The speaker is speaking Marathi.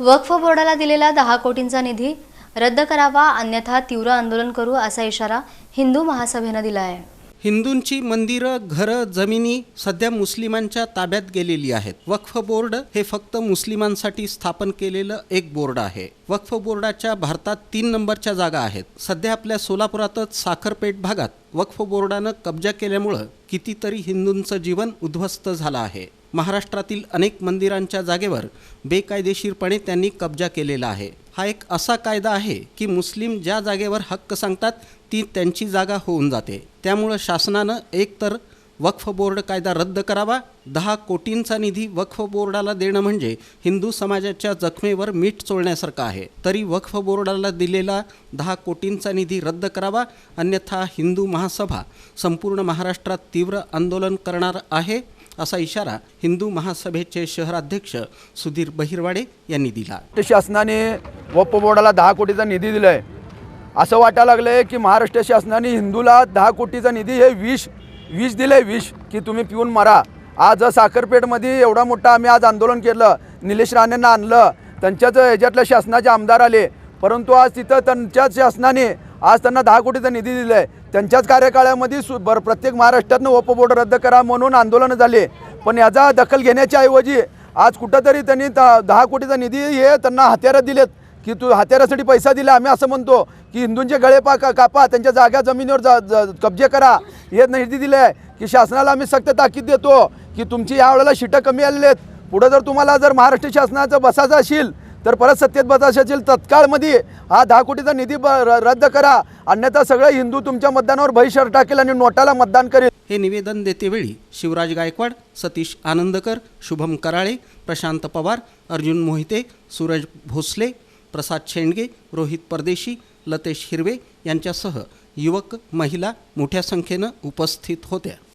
वक्फ बोर्डाला दिलेला दहा कोटींचा निधी रद्द करावा अन्यथा तीव्र आंदोलन करू असा इशारा हिंदू महासभेनं दिला आहे हिंदूंची मंदिरं घरं जमिनी सध्या मुस्लिमांच्या ताब्यात गेलेली आहेत. वक्फ बोर्ड हे फक्त मुस्लिमांसाठी स्थापन केलेलं एक बोर्ड आहे. वक्फ बोर्डाच्या भारतात तीन नंबरच्या जागा आहेत. सध्या आपल्या सोलापुरातच साखरपेठ भागात वक्फ बोर्डानं कब्जा केल्यामुळं कितीतरी हिंदूंचं जीवन उद्ध्वस्त झालं आहे. महाराष्ट्रातील अनेक मंदिरांच्या जागेवर बेकायदेशीरपणे त्यांनी कब्जा केलेला आहे. हा एक असा कायदा आहे की मुस्लिम ज्या जागेवर हक्क सांगतात ती त्यांची जागा होऊन जाते. त्यामुळं शासनानं एकतर वक्फ बोर्ड कायदा रद्द करावा दहा कोटींचा निधी वक्फ बोर्डाला देणं म्हणजे हिंदू समाजाच्या जखमेवर मीठ चोळण्यासारखं आहे. तरी वक्फ बोर्डाला दिलेला दहा कोटींचा निधी रद्द करावा अन्यथा हिंदू महासभा संपूर्ण महाराष्ट्रात तीव्र आंदोलन करणार आहे. असा इशारा हिंदू महासभेचे शहराध्यक्ष सुधीर बहिरवाडे यांनी दिला. शासनाने वप बोर्डाला दहा कोटीचा निधी दिला आहे असं वाटायला लागलं आहे की महाराष्ट्र शासनाने हिंदूला दहा कोटीचा निधी हे विष विष दिलं आहे विष की तुम्ही पिऊन मरा. आज साखरपेठमध्ये एवढा मोठा आम्ही आज आंदोलन केलं निलेश राणेंना आणलं त्यांच्याच ह्याच्यातल्या शासनाचे आमदार आले परंतु आज तिथं त्यांच्याच शासनाने आज त्यांना दहा कोटीचा निधी दिला आहे त्यांच्याच कार्यकाळामध्ये सु बर प्रत्येक महाराष्ट्रातनं वप बोर्ड रद्द करा म्हणून आंदोलनं झाले. पण याचा दखल घेण्याच्या ऐवजी आज कुठंतरी त्यांनी दहा कोटीचा निधी हे त्यांना हत्यारं दिलेत. की तू हत्यारासाठी पैसा दिला आम्ही असं म्हणतो की हिंदूंचे गळे पा का- कापा त्यांच्या जागा जमिनीवर जा जा कब्जे करा. हे निधी दिलं आहे की शासनाला आम्ही सक्त ताकीद देतो की तुमची यावेळेला शिटं कमी आलेली आहेत. पुढं जर तुम्हाला जर महाराष्ट्र शासनाचं बसायचं असेल तर परत सत्तेत बसायचं असेल तत्काळमध्ये हा दहा कोटीचा निधी ब र- रद्द करा. अन्यथा सगळे हिंदू तुमच्या मतदानावर बहिष्कार टाकेल आणि नोटाला मतदान करेल. हे निवेदन देतेवेळी शिवराज गायकवाड सतीश आनंदकर शुभम कराळे प्रशांत पवार अर्जुन मोहिते सूरज भोसले प्रसाद शेंडगे रोहित परदेशी लतेश हिरवे यांच्यासह युवक महिला मोठ्या संख्येनं उपस्थित होत्या.